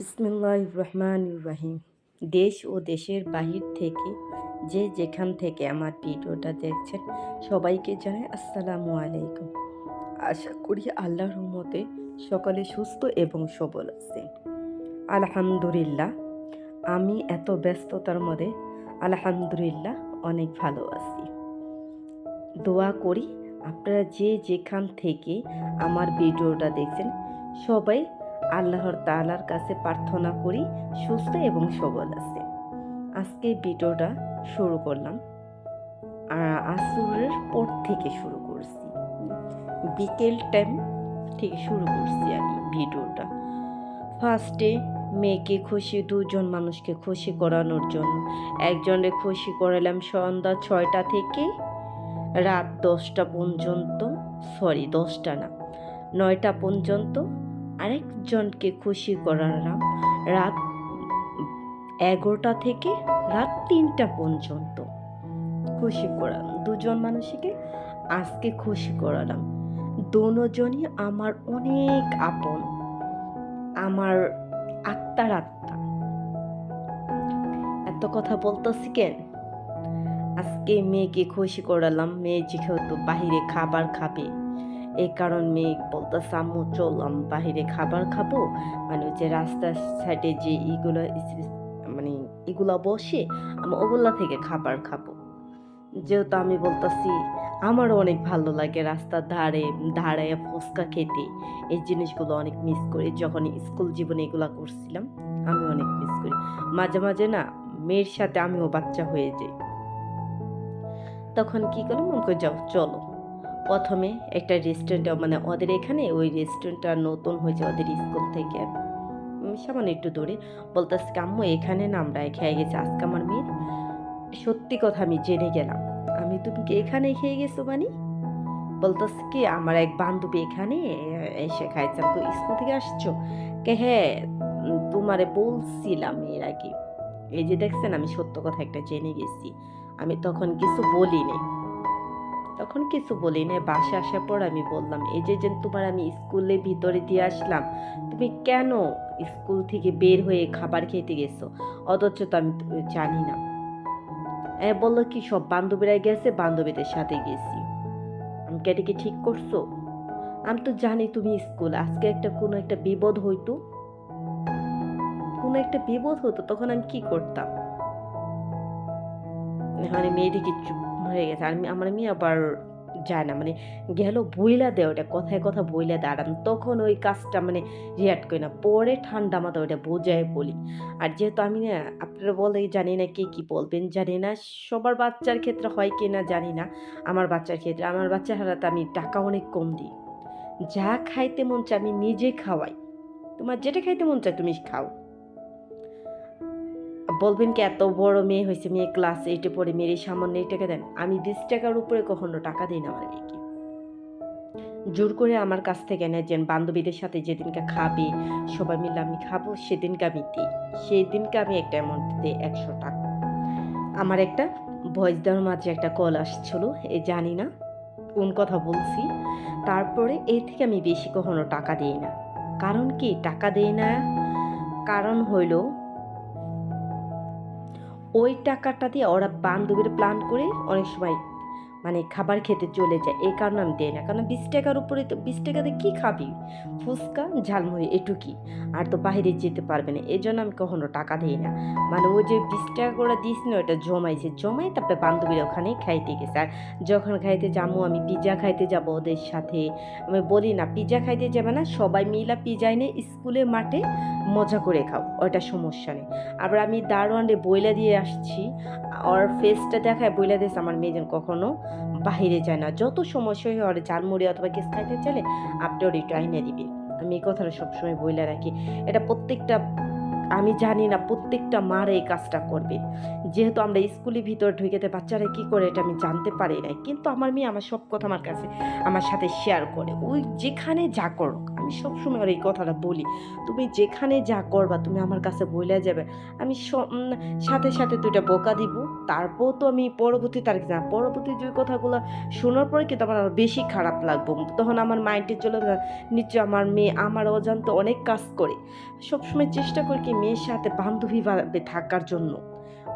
বিসমিল্লাহ রহমান রাহিম। দেশ ও দেশের বাহির থেকে যে যেখান থেকে আমার ভিডিওটা দেখছেন, সবাইকে জানাই আসসালামু আলাইকুম। আশা করি আল্লাহর রহমতে সকলে সুস্থ এবং সবল আছেন। আলহামদুলিল্লাহ, আমি এত ব্যস্ততার মধ্যে আলহামদুলিল্লাহ অনেক ভালো আছি। দোয়া করি আপনারা যে যেখান থেকে আমার ভিডিওটা দেখছেন, সবাই আল্লাহর তালার কাছে প্রার্থনা করি, সুস্থ এবং সবল আছে। আজকে ভিডিওটা শুরু করলাম। আর আসরের পর থেকে শুরু করছি। বিকেল টাইম থেকে শুরু করছি আমি ভিডিওটা। ফার্স্টে মেয়েকে খুশি, দুজন মানুষকে খুশি করানোর জন্য। একজনে খুশি করালাম সন্ধ্যা ছয়টা থেকে রাত দশটা পর্যন্ত সরি দশটা না, নয়টা পর্যন্ত আরেকজনকে খুশি করালাম রাত এগারোটা থেকে রাত তিনটা পর্যন্ত। খুশি করালাম দুজন মানুষকে আজকে খুশি করালাম। দুজনই আমার অনেক আপন, আমার আত্মার আত্মা। এত কথা বলতেছি কেন? আজকে মেয়েকে খুশি করালাম, মেয়ে যেহেতু বাহিরে খাবার খাবে। এই কারণ মেয়ে বলতেছে আম্মু চললাম বাহিরে খাবার খাব। মানে যে রাস্তার সাইডে যে ইগুলো মানে এগুলা বসে আমি ওগুলা থেকে খাবার খাব। যেহেতু আমি বলতেছি আমারও অনেক ভালো লাগে রাস্তার ধারে ধারে ফুচকা খেতে। এই জিনিসগুলো অনেক মিস করি। যখন স্কুল জীবনে এগুলা করছিলাম, আমি অনেক মিস করি। মাঝে মাঝে না, মেয়ের সাথে আমিও বাচ্চা হয়ে যাই। তখন কি করলাম আমাকে যাও, চলো। প্রথমে একটা রেস্টুরেন্টে মানে ওদের এখানে ওই রেস্টুরেন্টটা নতুন হয়েছে ওদের স্কুল থেকে। সামান্য একটু দূরে। বলতেছে, আম্মু, এখানে না আমরা খেয়ে গেছি, আজকে আমার মেয়ের সত্যি কথা, আমি জেনে গেলাম। আমি, তুমি কি এখানে খেয়ে গেছো মানে বলতেছে, কি, আমার এক বান্ধবী এখানে এসে খাইছে। তো স্কুল থেকে আসছো? কে হ্যাঁ তোমারে বলছিলাম এর আগে। এই যে দেখছেন, আমি সত্য কথা একটা জেনে গেছি। আমি তখন কিছু বলিনি। তখন কিছু বলি না বাসে আসার পর আমি বললাম, এই যে যে তোমার আমি স্কুলে ভিতরে দিয়ে আসলাম, তুমি কেন স্কুল থেকে বের হয়ে খাবার খেতে গেছো? অথচ তো আমি জানি না। বলল, কি সব বান্ধবীরা গেছে? বান্ধবীদের সাথে গেছি। আমি কে ঠিক করছ? আমি তো জানি তুমি স্কুল। আজকে একটা কোনো একটা বিপদ হইতো। কোনো একটা বিপদ হতো, তখন আমি কি করতাম? মানে মেয়েটিকে চুপ হয়ে গেছে। আর আমি- আমার মেয়ে আবার যায় না। মানে গেল বইলা দেয় ওটা কথায় কথা বইলা দেয়। আর আমি তখন ওই কাজটা মানে রিয়াক্ট করি না। পরে ঠান্ডা মাথা ওটা বোঝায় বলি। আর যেহেতু আমি না, আপনারা বলে জানি না কে কী বলবেন, জানি না সবার বাচ্চার ক্ষেত্রে হয় কি না জানি না। আমার বাচ্চার ক্ষেত্রে, আমার বাচ্চার হারাতে আমি টাকা অনেক কম দিই। যা খাইতে মন চায় আমি নিজে খাওয়াই। তোমার যেটা খাইতে মন চায় তুমি খাও। বলবেন কি, এত বড় মেয়ে হয়েছে, মেয়ে ক্লাস এইটে পড়ে, মেয়ের এই সামান্য এই টাকা দেন। আমি বিশ টাকার উপরে কখনো টাকা দিই না আমার মেয়েকে। জোর করে আমার কাছ থেকে নেয় যেন বান্ধবীদের সাথে যেদিনকে খাবে, সবাই মিলে আমি খাব, সেদিনকে আমি দিই। সেই দিনকে আমি একটা অ্যামাউন্ট দিই একশো টাকা। আমার একটা ভয়েস দেওয়ার মাঝে একটা কল আসছিল, এ জানি না কোন কথা বলছি। তারপরে এই থেকে আমি বেশি কখনো টাকা দিই না। কারণ কি, টাকা দেই না, কারণ হইল ওই টাকাটা দিয়ে ওরা বান্ধবীর প্ল্যান করে অনেক সময় মানে খাবার খেতে চলে যায়। এই কারণে আমি দিই না। কারণ বিশ টাকার উপরে তো বিশ টাকাতে কী খাবি? ফুচকা, ঝালমুড়ি এটুকি। আর তো বাইরে যেতে পারবে না। এই জন্য আমি কখনো টাকা দিই না। মানে ওই যে বিশ টাকা করে দিস না ওটা জমাইছে। জমাই তারপরে বান্ধবীরা ওখানে খাইতে গেছে। আর যখন খাইতে যাব আমি পিৎজা খাইতে যাব ওদের সাথে। আমি বলি না পিৎজা খাইতে যাবে না। সবাই মিলা পিৎজা এনে স্কুলে, মাঠে মজা করে খাও। ওটা সমস্যা নেই। আবার আমি দারোয়ানে বইলা দিয়ে আসছি। ওর ফেসটা দেখায়, বইলা দিয়েছে আমার মেয়ে যেন কখনো বাহিরে যায় না। যত সমস্যা হয় ওর ঝালমুড়ি অথবা কেস খাইতে চলে আপনি ওর একটু আইনে দিবে। আমি এই কথাটা সবসময় বইলে রাখি। এটা প্রত্যেকটা আমি জানি না প্রত্যেকটা মার এই কাজটা করবে। যেহেতু আমরা স্কুলের ভিতর ঢুকেতে বাচ্চারা কি করে এটা আমি জানতে পারি না কিন্তু আমার মেয়ে আমার সব কথা আমার কাছে, আমার সাথে শেয়ার করে। ওই যেখানে যা করুক, আমি সবসময় ওর এই কথাটা বলি। তুমি যেখানে যা করবা, তুমি আমার কাছে বইলে যাবে। আমি সাথে সাথে দুইটা বোকা দিব। তারপর তো আমি পরবর্তী তারিখ না পরবর্তী যে কথাগুলো শোনার পরে কিন্তু আমার আরও বেশি খারাপ লাগবো। তখন আমার মাইন্ডে চলে নিশ্চয় আমার মেয়ে, আমার অজান্তে অনেক কাজ করে। সবসময় চেষ্টা করি কি মেয়ের সাথে বান্ধবী ভাবে থাকার জন্য।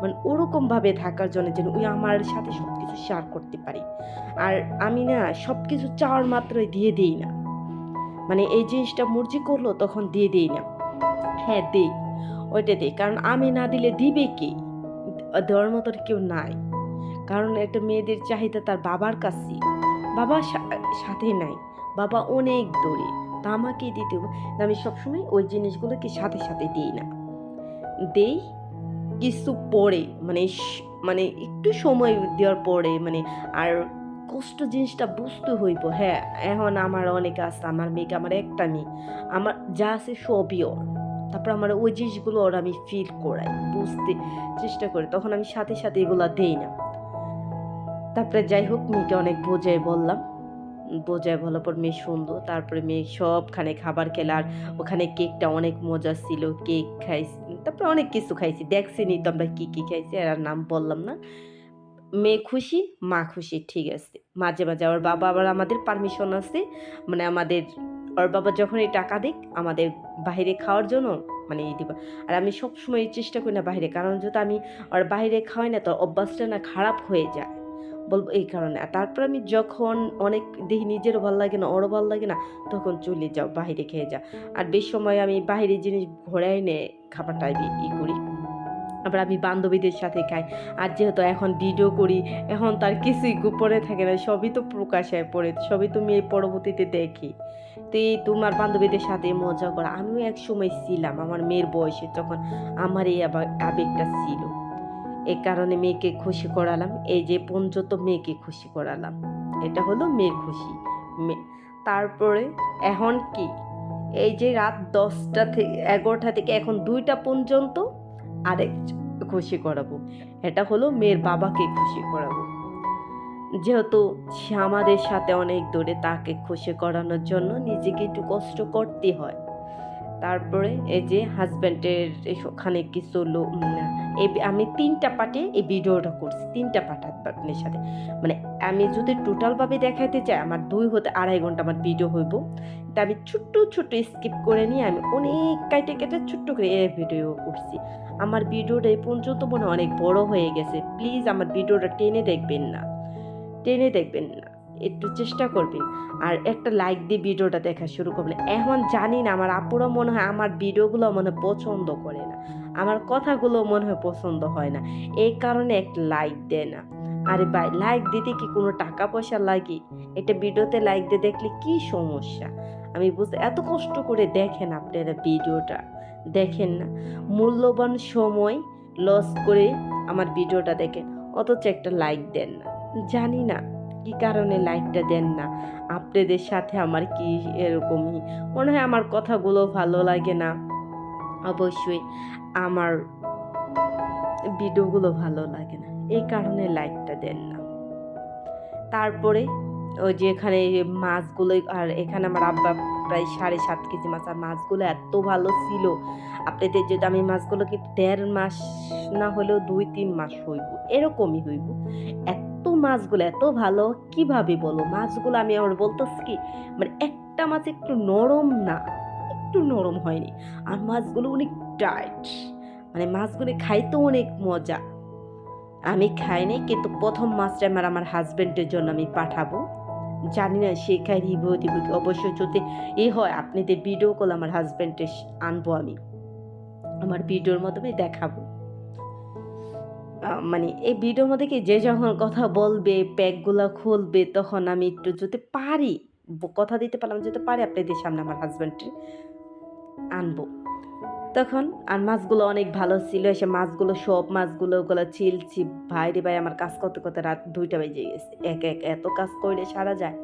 মানে ওরকমভাবে থাকার জন্য যেন ওই আমার সাথে সব কিছু শেয়ার করতে পারি। আর আমি না সব কিছু চাওয়ার মাত্রই দিয়ে দিই না। মানে এই জিনিসটা মর্জি করল তখন দিয়ে দিই না। হ্যাঁ দেই। ওইটা দেই। কারণ আমি না দিলে দিবে কে? দেওয়ার মতো কেউ নাই। কারণ একটা মেয়েদের চাহিদা তার বাবার কাছে বাবা সাথে নাই। বাবা অনেক দূরে। তা আমাকে দিতে আমি সবসময় ওই জিনিসগুলোকে সাথে সাথে দিই না। দেই কিছু পরে মানে মানে একটু সময় দেওয়ার পরে মানে আর কষ্ট জিনিসটা বুঝতে হইব হ্যাঁ এখন আমার অনেক আছে, আমার মেয়েকে, আমার একটা মেয়ে, আমার যা আছে সবই ওর। তারপর আমার ওই জিনিসগুলো ওর আমি ফিল করাই, বুঝতে চেষ্টা করি, তখন আমি সাথে সাথে এগুলো দেই না। তারপরে যাই হোক, মেয়েকে অনেক বোঝাই বললাম। বোঝায় বলার পর মেয়ে শুনলো তারপরে মেয়ে সবখানে খাবার খেলার ওখানে কেকটা অনেক মজা ছিল, কেক খাইছি, তারপরে অনেক কিছু খাইছি দেখছি নি তো আমরা কী কী খাইছি, আর নাম বললাম না। মেয়ে খুশি, মা খুশি, ঠিক আছে। মাঝে মাঝে ওর বাবা আবার আমাদের পারমিশন আছে মানে আমাদের, ওর বাবা যখন এই টাকা দিক, আমাদের বাইরে খাওয়ার জন্য মানে এই দিব। আর আমি সবসময় চেষ্টা করি না বাইরে, কারণ যদি আমি ওর বাইরে খাওয়াই না, তো অভ্যাসটা না খারাপ হয়ে যায়। বলব এই কারণে। আর তারপর আমি যখন অনেক দেখি নিজেরও ভালো লাগে না, ওরও ভালো লাগে না, তখন চলে যাও বাইরে খেয়ে যা আর বেশ সময় আমি বাইরে জিনিস ঘোরাই নে, খাবারটা ই- করি। আবার আমি বান্ধবীদের সাথে খাই। আর যেহেতু এখন ভিডিও করি, এখন তার কিছুই গোপনে থাকে না, সবই তো প্রকাশে পড়ে, সবই তুমি এই পরবর্তীতে দেখি। তো এই তোমার বান্ধবীদের সাথে মজা করা, আমিও এক সময় ছিলাম আমার মেয়ের বয়সে, তখন আমার এই আবেগটা ছিল। এই কারণে মেয়েকে খুশি করালাম। এই যে পর্যন্ত মেয়েকে খুশি করালাম। এটা হলো মেয়ের খুশি। তারপরে এখন কি? এই যে রাত দশটা থেকে এগারোটা থেকে এখন দুইটা পর্যন্ত আরেক খুশি করাবো। এটা হলো মেয়ের বাবাকে খুশি করাবো। যেহেতু সে আমাদের সাথে অনেক দূরে, তাকে খুশি করানোর জন্য নিজেকে একটু কষ্ট করতে হয়। তারপরে এই যে হাজব্যান্ডের ওখানে কিছু লোক এই আমি তিনটা পার্টে এই ভিডিওটা করছি, তিনটা পার্ট আপনার সাথে। মানে আমি যদি টোটালভাবে দেখাইতে চাই, আমার দুই হতে আড়াই ঘণ্টা আমার ভিডিও হইব। তা আমি ছোট্ট ছোট্ট স্কিপ করে নিয়ে আমি অনেক কাইটে কেটে ছোট্ট করে এই ভিডিও করছি। আমার ভিডিওটা এই পর্যন্ত মনে অনেক বড় হয়ে গেছে। প্লিজ আমার ভিডিওটা টেনে দেখবেন না। টেনে দেখবেন না। একটু চেষ্টা করবেন আর একটা লাইক দিয়ে ভিডিওটা দেখা শুরু করবেন এখন জানি না, আমার আপুরা মনে হয় আমার ভিডিওগুলো মনে পছন্দ করে না। আমার কথাগুলো মনে হয় পছন্দ হয় না। এই কারণে একটা লাইক দেয় না। আরে ভাই লাইক দিতে কি কোনো টাকা পয়সা লাগে? এটা ভিডিওতে লাইক দিয়ে দেখলে কি সমস্যা? আমি বুঝতে, এত কষ্ট করে দেখেন আপনারা ভিডিওটা। দেখেন না, মূল্যবান সময় লস করে আমার ভিডিওটা দেখেন। অথচ একটা লাইক দেন না। জানি না। কি কারণে লাইকটা দেন না? আপনাদের সাথে আমার কি এরকমই? মনে হয় আমার কথাগুলো ভালো লাগে না। অবশ্যই আমার ভিডিওগুলো ভালো লাগে না। এই কারণে লাইকটা দেন না। তারপরে ওই যে এখানে মাছগুলো আর এখানে আমার আব্বা প্রায় সাড়ে সাত কেজি মাছ, আর মাছগুলো এত ভালো ছিল। আপনাদের যদি আমি মাছগুলো কিন্তু দেড় মাস না হলেও দুই তিন মাস হইব, এরকমই হইব। এত মাছগুলো এত ভালো, কীভাবে বলো? মাছগুলো আমি আমার বলতেছি কি মানে একটা মাছ একটু নরম না, একটু নরম হয়নি। আর মাছগুলো অনেক টাইট মানে মাছগুলো খাইতেও অনেক মজা। আমি খাইনি কিন্তু প্রথম মাছটা আমার আমার হাজব্যান্ডের জন্য আমি পাঠাবো। জানি না, সে খাই দিব দিব। অবশ্যই যদি এ হয় আপনাদের ভিডিও কল আমার হাজবেন্ডের আনব আমি। আমার ভিডিওর মাধ্যমে দেখাবো। মানে এই ভিডিওর মধ্যে কি যে যখন কথা বলবে প্যাকগুলো খুলবে, তখন আমি একটু যদি পারি কথা দিতে পারলাম, যদি পারি আপনাদের সামনে আমার হাজব্যান্ডের আনব। তখন আর মাছগুলো অনেক ভালো ছিল, এসে মাছগুলো সব, মাছগুলো ওগুলো ছিলছি। ভাই রে ভাই, আমার কাজ করতে করতে রাত দুইটা বেজে গেছে। এক এক এত কাজ করলে সারা যায়।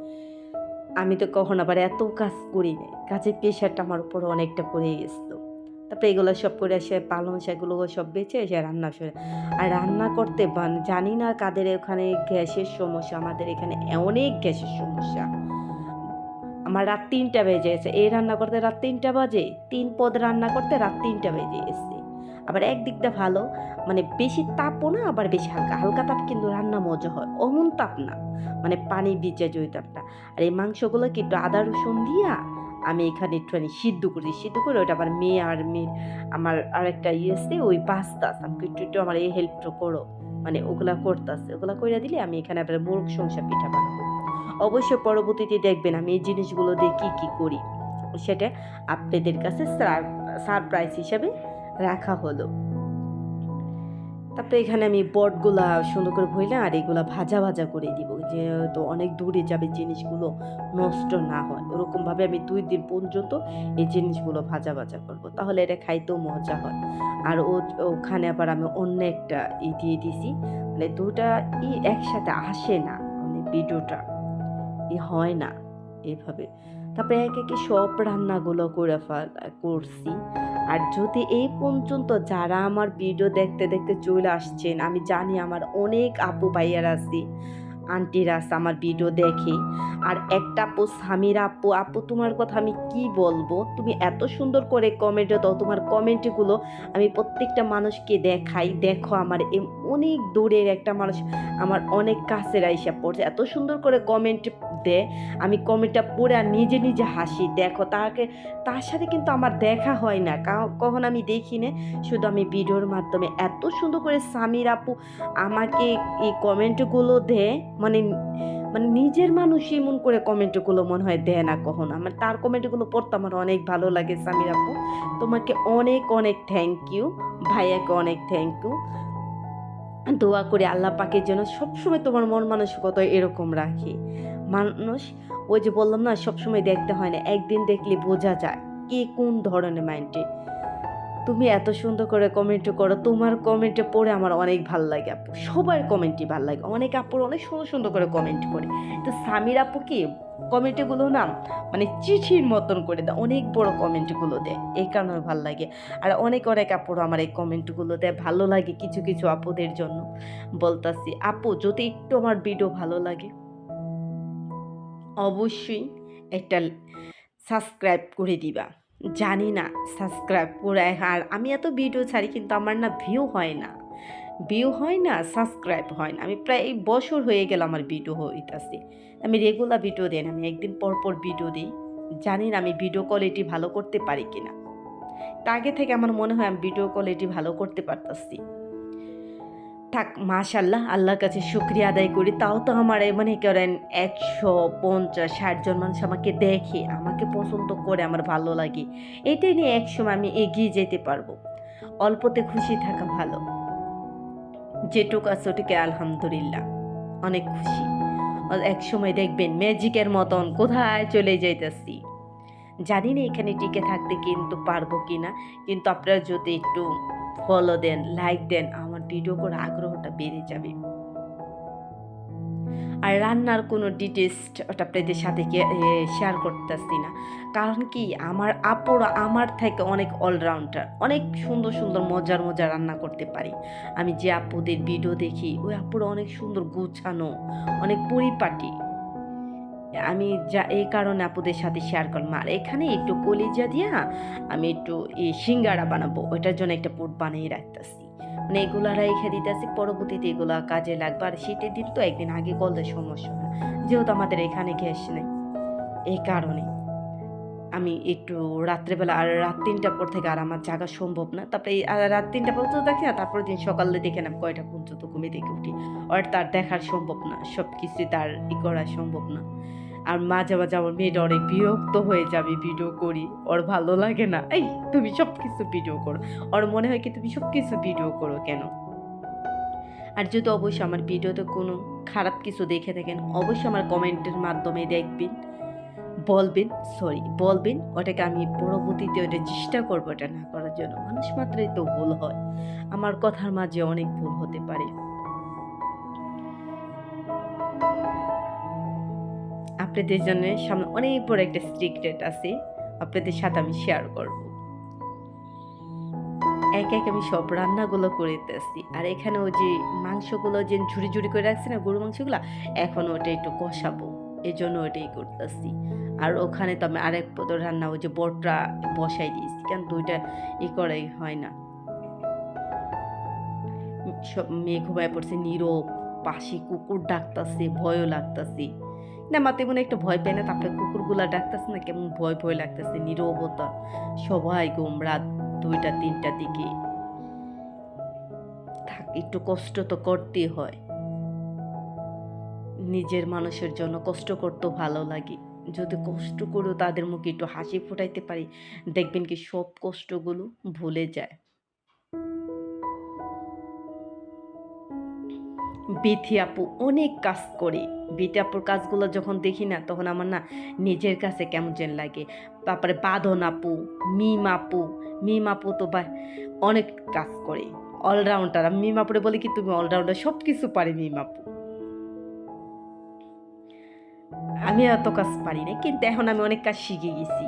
আমি তো কখন আবার এত কাজ করি না কাজের প্রেশারটা আমার উপর অনেকটা পড়ে গেছিল। তারপরে এগুলো সব করে এসে পালং শাকগুলো সব বেছে এসে রান্না শুরু আর রান্না করতে জানি না কাদের ওখানে গ্যাসের সমস্যা, আমাদের এখানে অনেক গ্যাসের সমস্যা। আমার রাত তিনটা বেজে গেছে, এই রান্না করতে রাত তিনটা বাজে, তিন পদ রান্না করতে রাত তিনটা বেজে গেছে। আবার একদিকটা ভালো মানে বেশি তাপও না, আবার বেশি হালকা। হালকা তাপ কিন্তু রান্না মজা হয়, অমন তাপ না মানে পানি ভিজে যে ওই তাপটা আর এই মাংসগুলো একটু আদা রসুন দিয়া আমি এখানে একটুখানি সিদ্ধ করি সিদ্ধ করে ওটা আমার মেয়ে আর মেয়ে আমার আরেকটা ইয়ে আছে, ওই পাস্তা আমাকে একটু একটু আমার এই হেল্পটা করো। মানে ওগুলা করতেছে। ওগুলা করে দিলে আমি এখানে আবার মুরগ সংসার পিঠা বানাবো। অবশ্য পরবর্তীতে দেখবেন আমি এই জিনিসগুলো দিয়ে কী কী করি? সেটা আপনাদের কাছে সারপ্রাইজ হিসাবে রাখা হলো। তারপরে এখানে আমি বটগুলা সুন্দর করে ভইলাম আর এগুলা ভাজা ভাজা করে দিব, যেহেতু অনেক দূরে যাবে জিনিসগুলো নষ্ট না হয়। ওরকমভাবে আমি দুই দিন পর্যন্ত এই জিনিসগুলো ভাজা ভাজা করব, তাহলে এটা খাইতেও মজা হয়। আর ওখানে আবার আমি অন্য একটা ই দিয়ে দিছি মানে দুটা ই একসাথে আসে না মানে ভিডিওটা। ই হয় না এভাবে তারপরে একে একে সব রান্নাগুলো করে করছি। আর যদি এই পর্যন্ত যারা আমার ভিডিও দেখতে দেখতে চলে আসছেন, আমি জানি আমার অনেক আপু ভাইয়ার আছে, আন্টিরা আছে, আমার ভিডিও দেখে। আর একটা আপু, স্বামীর আপু আপু তোমার কথা আমি কি বলব? তুমি এত সুন্দর করে কমেন্টে দাও, তোমার কমেন্টগুলো আমি প্রত্যেকটা মানুষকে দেখাই। দেখো আমার অনেক দূরের একটা মানুষ আমার অনেক কাছের আইসা পড়ছে। এত সুন্দর করে কমেন্ট দেয়। আমি কমেন্টটা পড়ে নিজে নিজে হাসি। দেখো, তাকে, তার সাথে কিন্তু আমার দেখা হয় না। কখন আমি দেখি না, শুধু আমি ভিডিওর মাধ্যমে। এত সুন্দর করে স্বামীর আপু আমাকে এই কমেন্টগুলো দেয়। মানে মানে নিজের মানুষ এমন করে কমেন্টগুলো মনে হয় দেয় না কখনো। আমার, তার কমেন্টগুলো পড়তে আমার অনেক ভালো লাগে স্বামীর আপু। তোমাকে অনেক অনেক থ্যাংক ইউ ভাইয়াকে অনেক থ্যাংক ইউ দোয়া করে আল্লাহ পাকের জন্য সবসময় তোমার মন মানসিকতা এরকম রাখি। মানুষ ওই যে বললাম না, সবসময় দেখতে হয় না, একদিন দেখলে বোঝা যায় কে কোন ধরনের মাইন্ডে তুমি এত সুন্দর করে কমেন্ট করো, তোমার কমেন্টে পড়ে আমার অনেক ভালো লাগে আপু। সবার কমেন্টই ভালো লাগে। অনেক আপুর অনেক সুন্দর সুন্দর করে কমেন্ট করে তো স্বামীর আপু কি কমেন্টগুলো না মানে চিঠির মতন করে দেয়, অনেক বড় কমেন্টগুলো দেয়। এই কারণে ভালো লাগে। আর অনেক অনেক আপুর আমার এই কমেন্টগুলো দেয়। ভালো লাগে কিছু কিছু আপুদের জন্য। বলতাছি, আপু যদি একটু আমার ভিডিও ভালো লাগে, অবশ্যই একটা সাবস্ক্রাইব করে দিবা। জানি না সাবস্ক্রাইব করে আর আমি এত ভিডিও ছাড়ি কিন্তু আমার না ভিউ হয় না। ভিউ হয় না সাবস্ক্রাইব হয় না। আমি প্রায় এই বছর হয়ে গেল আমার ভিডিও হইতাছে। আমি রেগুলার ভিডিও দিই না, আমি একদিন পরপর পর ভিডিও দিই। জানি না আমি ভিডিও কোয়ালিটি ভালো করতে পারি কিনা। তা আগে থেকে আমার মনে হয় আমি ভিডিও কোয়ালিটি ভালো করতে পারতাছি। থাক মাশাল্লাহ আল্লাহর কাছে শুক্রিয়া আদায় করি। তাও তো আমার মনে করেন, একশো পঞ্চাশ ষাট জন মানুষ আমাকে দেখে, আমাকে পছন্দ করে, আমার ভালো লাগে। এটাই নিয়ে একসময় আমি এগিয়ে যেতে পারব। অল্পতে খুশি থাকা ভালো। যেটুকু আছে ওটুকে আলহামদুলিল্লাহ। অনেক খুশি। এক সময় দেখবেন, ম্যাজিকের মতন কোথায় চলে যাইতেছি। জানি না এখানে টিকে থাকতে কিন্তু পারব কি না কিন্তু আপনারা যদি একটু ফলো দেন লাইক দেন ভিডিও করার আগ্রহটা বেড়ে যাবে। আর রান্নার কোনো ডিটেলস ওটা আপনাদের সাথে শেয়ার করতেছি না। কারণ কি, আমার আপুরা, আমার থেকে অনেক অলরাউন্ডার অনেক সুন্দর সুন্দর, মজার মজার রান্না করতে পারি। আমি যে আপুদের ভিডিও দেখি, ওই আপুরা অনেক সুন্দর গুছানো, অনেক পরিপাটি। আমি যা, এই কারণে আপুদের সাথে শেয়ার করলাম। আর এখানে একটু কলিজা দিয়া আমি একটু এই সিঙ্গারা বানাবো, ওইটার জন্য একটা পুট বানিয়ে রাখতেছি। মানে এগুলা রেখে দিতেছি, পরবর্তীতে এগুলা কাজে লাগবে। আর শীতের দিন তো একদিন আগে করলে সমস্যা। না যেহেতু আমাদের এখানে গ্যাস নেই, এই কারণে। আমি একটু রাত্রেবেলা আর রাত তিনটার পর থেকে আর আমার জাগা সম্ভব না। তারপরে রাত তিনটা পর্যন্ত দেখি না তারপরে দিন সকালে দেখে না, কয়টা পর্যন্ত ঘুমিয়ে দেখে উঠি। আর তার দেখার সম্ভব না সব কিছু তার ই করা সম্ভব না। আর মাঝে মাঝে আমার মেয়েটা অনেক বিরক্ত হয়ে যাবে ভিডিও করি। ওর ভালো লাগে না। এই, তুমি সব কিছু ভিডিও করো। ওর মনে হয় কি তুমি সব কিছু ভিডিও করো কেন? আর যদি অবশ্যই আমার ভিডিওতে কোনো খারাপ কিছু দেখে থাকেন, অবশ্যই আমার কমেন্টের মাধ্যমে দেখবেন। বলবেন সরি বলবেন, ওটাকে আমি পরবর্তীতে ওটা চেষ্টা করব এটা না করার জন্য। মানুষ মাত্রই তো ভুল হয়। আমার কথার মাঝে অনেক ভুল হতে পারে। আপনাদের জন্য সামনে অনেক বড় একটা সিক্রেট আছে। আপনাদের সাথে আমি শেয়ার করব। এক এক আমি সব রান্নাগুলো করিতেছি। আর এখানে ওই যে মাংসগুলো যে ঝুড়ি ঝুড়ি করে রাখছি না গরু মাংসগুলো, এখন ওটা একটু কষাবো। এই জন্য ওটাই করতেছি। আর ওখানে তো আমি আরেক পদ রান্না, ওই যে বটরা বসাই দিয়েছি। কেন দুইটা ই করাই হয় না। সব মেয়ে ঘুমায় পড়ছে, নীরব, পাশে কুকুর ডাকতাছে, ভয়ও লাগতাছে। না, মা তেমন একটা ভয় পায় না। তারপরে কুকুরগুলা ডাকতেছে না, কেমন ভয় ভয় লাগতেছে, নীরবতা। সবাই ঘুম, রাত দুইটা তিনটা দিকে। থাক, একটু কষ্ট তো করতেই হয়। নিজের মানুষের জন্য কষ্ট করতেও ভালো লাগে। যদি কষ্ট করেও তাদের মুখে একটু হাসি ফোটাইতে পারি, দেখবেন কি সব কষ্টগুলো ভুলে যায়। বিথি আপু, অনেক কাজ করে। বিথি আপুর কাজগুলো যখন দেখি না, তখন আমার না নিজের কাছে কেমন যেন লাগে। তারপরে বাঁধন আপু, মিম আপু মিম আপু তো বা অনেক কাজ করে অলরাউন্ডার আমি মিম আপুরে বলি কি, তুমি অলরাউন্ডার সব কিছু পারে মিম আপু। আমি এত কাজ পারি না কিন্তু এখন আমি অনেক কাজ শিখে গেছি।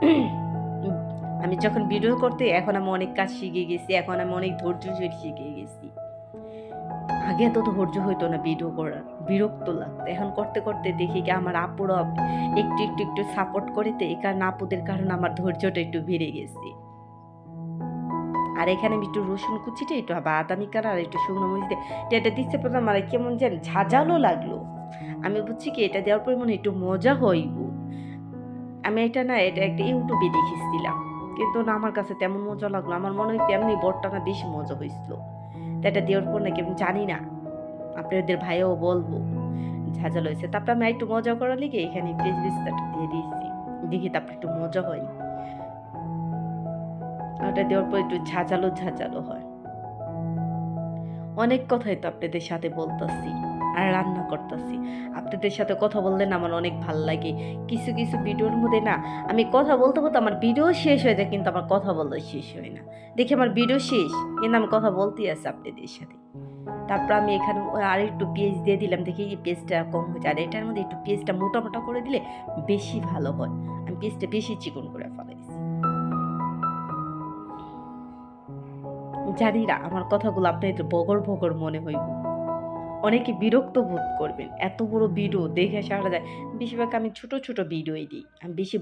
আমি যখন ভিডিও করতে, এখন আমি অনেক কাজ শিখে গেছি, এখন আমি অনেক ধৈর্য শিখে গেছি। আগে এত ধৈর্য হইতো না ভিডিও করার। বিরক্ত লাগতো। এখন করতে করতে দেখি কি আমার আপুরা একটু একটু একটু সাপোর্ট করে তো এই কারণে আপুদের কারণে আমার ধৈর্যটা একটু বেড়ে গেছে। আর এখানে আমি একটু রসুন কুচিটা, একটু বাদামি কালার আর একটু শুকনো মরিচ দিয়ে এটা দিচ্ছে প্রথম আমার কেমন যেন ঝাঁঝালো লাগল। আমি বুঝছি কি, এটা দেওয়ার পরে মনে একটু মজা হইব। আমি এটা না, এটা একটা ইউটিউবে দেখেছিলাম। কিন্তু না, আমার কাছে তেমন মজা লাগল আমার মনে হয় তেমনি বটটা না বেশি মজা হয়েছিল এটা দেওয়ার পর নাকি আমি জানি না। আপনাদের ভাইও বলব। ঝাঁঝালো হয়েছে। তারপর আমি একটু মজা করার লিগে এখানে পেঁয়াজ বিস্তারটা দিয়ে দিয়েছি। দেখি তারপর একটু মজা হয়। ওটা দেওয়ার পর একটু ঝাঁঝালো ঝাঁঝালো হয়। অনেক কথাই তো আপনাদের সাথে বলতেছি আর রান্না করতেছি। আপনাদের সাথে কথা বললে না আমার অনেক ভালো লাগে। কিছু কিছু ভিডিওর মধ্যে না আমি কথা বলতে বলতে আমার ভিডিও শেষ হয়ে যায়, কিন্তু আমার কথা বলতে শেষ হয় না। দেখি আমার ভিডিও শেষ, কিন্তু আমি কথা বলতেই আছি আপনাদের সাথে। তারপর আমি এখানে আর একটু পেঁয়াজ দিয়ে দিলাম। দেখি এই পেঁয়াজটা কম হয়েছে। আর এটার মধ্যে একটু পেঁয়াজটা মোটা মোটা করে দিলে বেশি ভালো হয়। আমি পেঁয়াজটা বেশি চিকন করে ফেলাইছি। জানি না, আমার কথাগুলো আপনাদের বগর বগর মনে হইব। অনেকে বিরক্ত বোধ করবেন। এত বড় ভিডিও দেখে সারা যায়। বেশিরভাগ আমি ছোট ছোট ভিডিওই দিই। আমি বেশি